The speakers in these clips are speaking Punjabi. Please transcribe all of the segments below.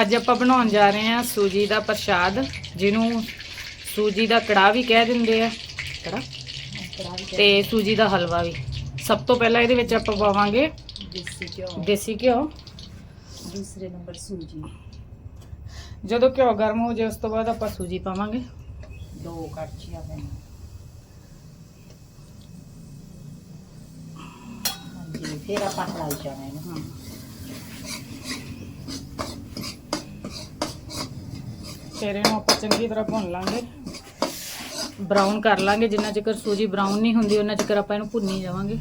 ਅੱਜ ਆਪਾਂ ਬਣਾਉਣ ਜਾ ਰਹੇ ਹਾਂ ਸੂਜੀ ਦਾ ਪ੍ਰਸ਼ਾਦ ਜਿਹਨੂੰ ਸੂਜੀ ਦਾ ਕੜਾਹ ਵੀ ਕਹਿ ਦਿੰਦੇ ਆ। ਵਿੱਚ ਤੇ ਸੂਜੀ ਦਾ ਹਲਵਾ ਵੀ। ਸਭ ਤੋਂ ਪਹਿਲਾਂ ਇਹਦੇ ਵਿੱਚ ਆਪਾਂ ਪਾਵਾਂਗੇ ਦੇਸੀ ਘਿਓ। ਦੇਸੀ ਘਿਓ। ਦੂਸਰੇ ਨੰਬਰ ਸੂਜੀ। ਜਦੋਂ ਘਿਓ ਗਰਮ ਹੋ ਜਾਏ ਉਸ ਤੋਂ ਬਾਅਦ ਆਪਾਂ ਸੂਜੀ ਪਾਵਾਂਗੇ। ਦੋ ਕੜਛੀਆਂ ਪੈਣ ਹਾਂਜੀ ਫਿਰ ਆਪਾਂ ਹਲਾਈ ਜਾਣਾ ਇਹਨੂੰ। ਫਿਰ ਇਹਨੂੰ ਆਪਾਂ ਚੰਗੀ ਤਰ੍ਹਾਂ ਭੁੰਨ ਲਾਂਗੇ। ਬਰਾਊਨ ਕਰ ਲਾਂਗੇ ਜਿੰਨਾ ਚਿਰ ਸੂਜੀ ਬਰਾਊਨ ਨਹੀਂ ਹੁੰਦੀ ਉਹਨਾਂ ਚਿਰ ਆਪਾਂ ਇਹਨੂੰ ਭੁੰਨੀ ਜਾਵਾਂਗੇ।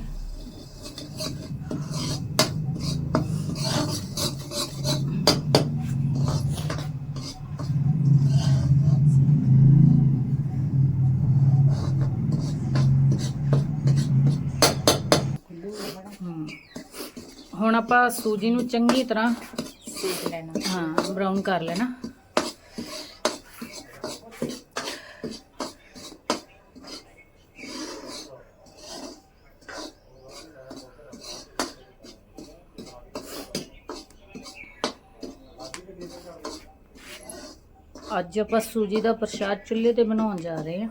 ਹੁਣ ਆਪਾਂ ਸੂਜੀ ਨੂੰ ਚੰਗੀ ਤਰ੍ਹਾਂ ਸੇਕ ਲੈਣਾ। ਹਾਂ ਬਰਾਊਨ ਕਰ ਲੈਣਾ। ਅੱਜ ਆਪਾਂ ਸੂਜੀ ਦਾ ਪ੍ਰਸ਼ਾਦ ਚੁੱਲ੍ਹੇ ਤੇ ਬਣਾਉਣ ਜਾ ਰਹੇ ਹਾਂ।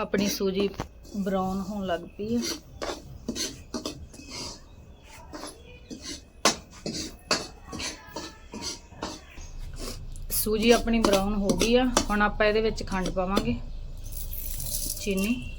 ਆਪਣੀ ਸੂਜੀ ਬਰਾਊਨ ਹੋਣ ਲੱਗ ਪਈ ਹੈ। ਸੂਜੀ ਆਪਣੀ ਬਰਾਊਨ ਹੋ ਗਈ ਆ। ਹੁਣ ਆਪਾਂ ਇਹਦੇ ਵਿੱਚ ਖੰਡ ਪਾਵਾਂਗੇ। ਚੀਨੀ।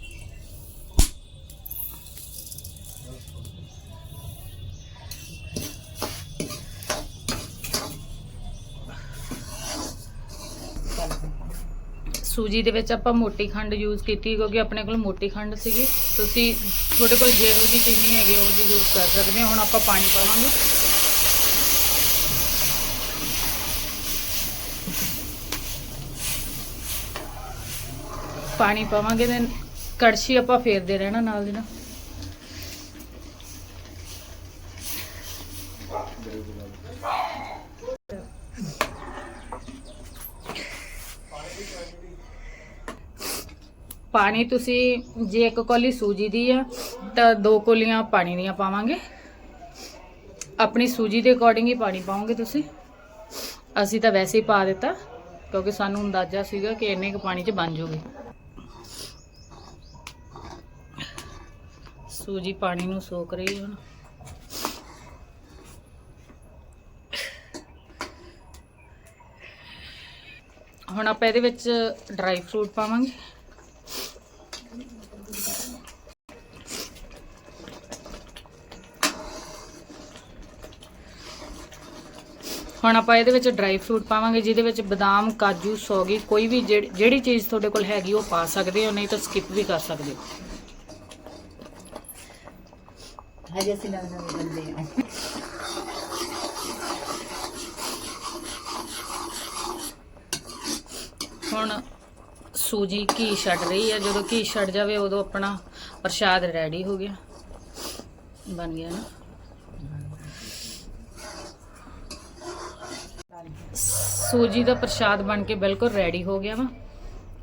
ਸੂਜੀ ਦੇ ਵਿੱਚ ਆਪਾਂ ਮੋਟੀ ਖੰਡ ਯੂਜ਼ ਕੀਤੀ ਕਿਉਂਕਿ ਆਪਣੇ ਕੋਲ ਮੋਟੀ ਖੰਡ ਸੀਗੀ। ਤੁਸੀਂ ਤੁਹਾਡੇ ਕੋਲ ਜਿਹੋ ਜਿਹੀ ਚੀਨੀ ਹੈਗੀ, ਉਹ ਜੀ ਯੂਜ਼ ਕਰ ਸਕਦੇ ਹੋ ਹੁਣ ਆਪਾਂ ਪਾਣੀ ਪਾਵਾਂਗੇ। ਪਾਣੀ ਪਾਵਾਂਗੇ ਤੇ ਕੜਛੀ ਆਪਾਂ ਫੇਰਦੇ ਰਹਿਣਾ ਨਾਲ ਦੀ ਨਾਲ। ਪਾਣੀ ਤੁਸੀਂ ਜੇ ਇੱਕ ਕੋਲੀ ਸੂਜੀ ਦੀ ਆ, ਤਾਂ ਦੋ ਕੋਲੀਆਂ ਪਾਣੀ ਦੀਆਂ ਪਾਵਾਂਗੇ। ਆਪਣੀ ਸੂਜੀ ਦੇ ਅਕੋਰਡਿੰਗ ਹੀ ਪਾਣੀ ਪਾਓਗੇ ਤੁਸੀਂ। ਅਸੀਂ ਤਾਂ ਵੈਸੇ ਹੀ ਪਾ ਦਿੱਤਾ, ਕਿਉਂਕਿ ਸਾਨੂੰ ਅੰਦਾਜ਼ਾ ਸੀਗਾ ਕਿ ਇੰਨੇ ਕੁ ਪਾਣੀ 'ਚ ਬਣ ਜੂਗੀ। ਸੂਜੀ ਪਾਣੀ ਨੂੰ ਸੋਕ ਰਹੀ ਹੁਣ ਹੁਣ ਆਪਾਂ ਇਹਦੇ ਵਿੱਚ ਡਰਾਈ ਫਰੂਟ ਪਾਵਾਂਗੇ। ਹੁਣ ਆਪਾਂ ਇਹਦੇ ਵਿੱਚ ਡਰਾਈ ਫਰੂਟ ਪਾਵਾਂਗੇ, ਜਿਹਦੇ ਵਿੱਚ ਬਦਾਮ, ਕਾਜੂ, ਸੌਗੀ ਕੋਈ ਵੀ ਜਿਹੜੀ ਜਿਹੜੀ ਚੀਜ਼ ਤੁਹਾਡੇ ਕੋਲ ਹੈਗੀ ਉਹ ਪਾ ਸਕਦੇ ਹੋ, ਨਹੀਂ ਤਾਂ ਸਕਿਪ ਵੀ ਕਰ ਸਕਦੇ ਹੋ। ਹਜੇ ਅਸੀਂ ਨਵੇਂ ਨਵੇਂ ਬੰਦੇ ਆ। ਹੁਣ ਸੂਜੀ ਘੀ ਛੱਡ ਰਹੀ ਹੈ ਜਦੋਂ ਘੀ ਛੱਡ ਜਾਵੇ, ਉਦੋਂ ਆਪਣਾ ਪ੍ਰਸ਼ਾਦ ਰੈਡੀ ਹੋ ਗਿਆ। ਬਣ ਗਿਆ ਨਾ। ਸੂਜੀ ਦਾ ਪ੍ਰਸ਼ਾਦ ਬਣ ਕੇ ਬਿਲਕੁਲ ਰੈਡੀ ਹੋ ਗਿਆ ਵਾ।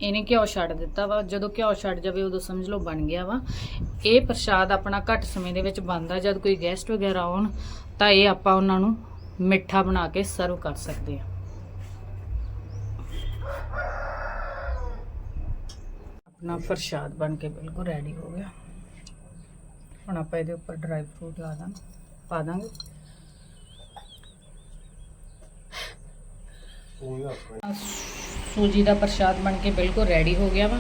ਇਹਨੇ ਘਿਓ ਛੱਡ ਦਿੱਤਾ ਵਾ। ਜਦੋਂ ਘਿਓ ਛੱਡ ਜਾਵੇ, ਉਦੋਂ ਸਮਝ ਲਓ ਬਣ ਗਿਆ ਵਾ। ਇਹ ਪ੍ਰਸ਼ਾਦ ਆਪਣਾ ਘੱਟ ਸਮੇਂ ਦੇ ਵਿੱਚ ਬਣਦਾ। ਜਦ ਕੋਈ ਗੈਸਟ ਵਗੈਰਾ ਆਉਣ, ਤਾਂ ਇਹ ਆਪਾਂ ਉਹਨਾਂ ਨੂੰ ਮਿੱਠਾ ਬਣਾ ਕੇ ਸਰਵ ਕਰ ਸਕਦੇ ਹਾਂ ਆਪਣਾ ਪ੍ਰਸ਼ਾਦ ਬਣ ਕੇ ਬਿਲਕੁਲ ਰੈਡੀ ਹੋ ਗਿਆ। ਹੁਣ ਆਪਾਂ ਇਹਦੇ ਉੱਪਰ ਡਰਾਈ ਫਰੂਟ ਲਾ ਦਾਂ ਪਾ ਦਾਂਗੇ। ਸੂਜੀ ਦਾ ਪ੍ਰਸ਼ਾਦ ਬਣ ਕੇ ਬਿਲਕੁਲ ਰੈਡੀ ਹੋ ਗਿਆ ਵਾ।